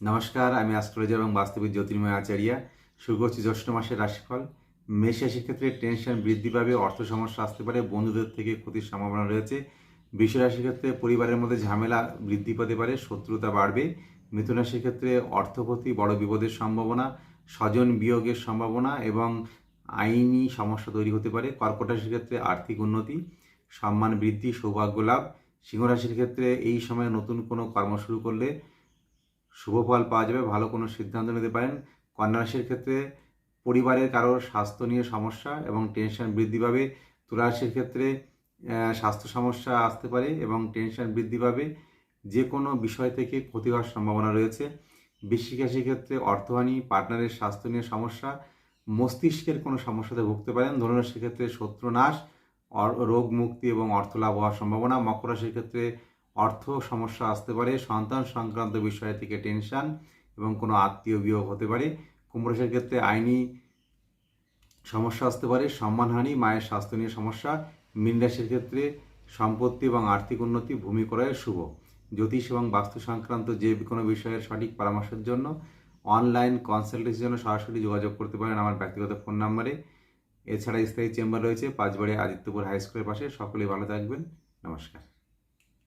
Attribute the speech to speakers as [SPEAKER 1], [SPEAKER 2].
[SPEAKER 1] নমস্কার, আমি অ্যাস্ট্রোলজার এবং বাস্তবিক জ্যোতির্ময় আচার্যা। শুরু করছি জ্যৈষ্ঠ মাসের রাশিফল। মেষ রাশির ক্ষেত্রে টেনশন বৃদ্ধি পাবে, অর্থ সমস্যা আসতে পারে, বন্ধুদের থেকে ক্ষতির সম্ভাবনা রয়েছে। বৃষ রাশির ক্ষেত্রে পরিবারের মধ্যে ঝামেলা বৃদ্ধি পেতে পারে, শত্রুতা বাড়বে। মিথুন রাশির ক্ষেত্রে অর্থক্ষতি বড় বিপদের সম্ভাবনা, স্বজন বিয়োগের সম্ভাবনা এবং আইনি সমস্যা তৈরি হতে পারে। কর্কট রাশির ক্ষেত্রে আর্থিক উন্নতি, সম্মান বৃদ্ধি, সৌভাগ্য লাভ। সিংহ রাশির ক্ষেত্রে এই সময় নতুন কোনো কর্ম শুরু করলে শুভ ফল পাওয়া যাবে, ভালো কোনো সিদ্ধান্ত নিতে পারেন। কন্যা রাশির ক্ষেত্রে পরিবারের কারোর স্বাস্থ্য নিয়ে সমস্যা এবং টেনশন বৃদ্ধি পাবে। তুলা রাশির ক্ষেত্রে স্বাস্থ্য সমস্যা আসতে পারে এবং টেনশন বৃদ্ধি পাবে। যে কোনো বিষয় থেকে ক্ষতি হওয়ার সম্ভাবনা রয়েছে। বৃশ্চিক রাশির ক্ষেত্রে অর্থহানি পার্টনারের স্বাস্থ্য নিয়ে সমস্যা, মস্তিষ্কের কোনো সমস্যাতে ভুগতে পারেন। ধনুরাশির ক্ষেত্রে শত্রু নাশ অর- রোগ মুক্তি এবং অর্থ লাভ হওয়ার সম্ভাবনা। মকর রাশির ক্ষেত্রে অর্থ সমস্যা আসতে পারে, সন্তান সংক্রান্ত বিষয় থেকে টেনশন এবং কোনো আত্মীয় বিয়োগ হতে পারে। কুম্ভ রাশির ক্ষেত্রে আইনি সমস্যা আসতে পারে, সম্মানহানি, মায়ের স্বাস্থ্য নিয়ে সমস্যা। মীন ক্ষেত্রে সম্পত্তি এবং আর্থিক উন্নতি, ভূমি ক্রয়ের শুভ। জ্যোতিষ এবং বাস্তু সংক্রান্ত যে কোনো বিষয়ের সঠিক পরামর্শের জন্য অনলাইন কনসালটেন্সির জন্য সরাসরি যোগাযোগ করতে পারেন আমার ব্যক্তিগত ফোন নাম্বারে। এছাড়া স্থায়ী চেম্বার রয়েছে পাঁচবাড়ি আদিত্যপুর হাই স্কুলের পাশে। সকলেই ভালো থাকবেন। নমস্কার।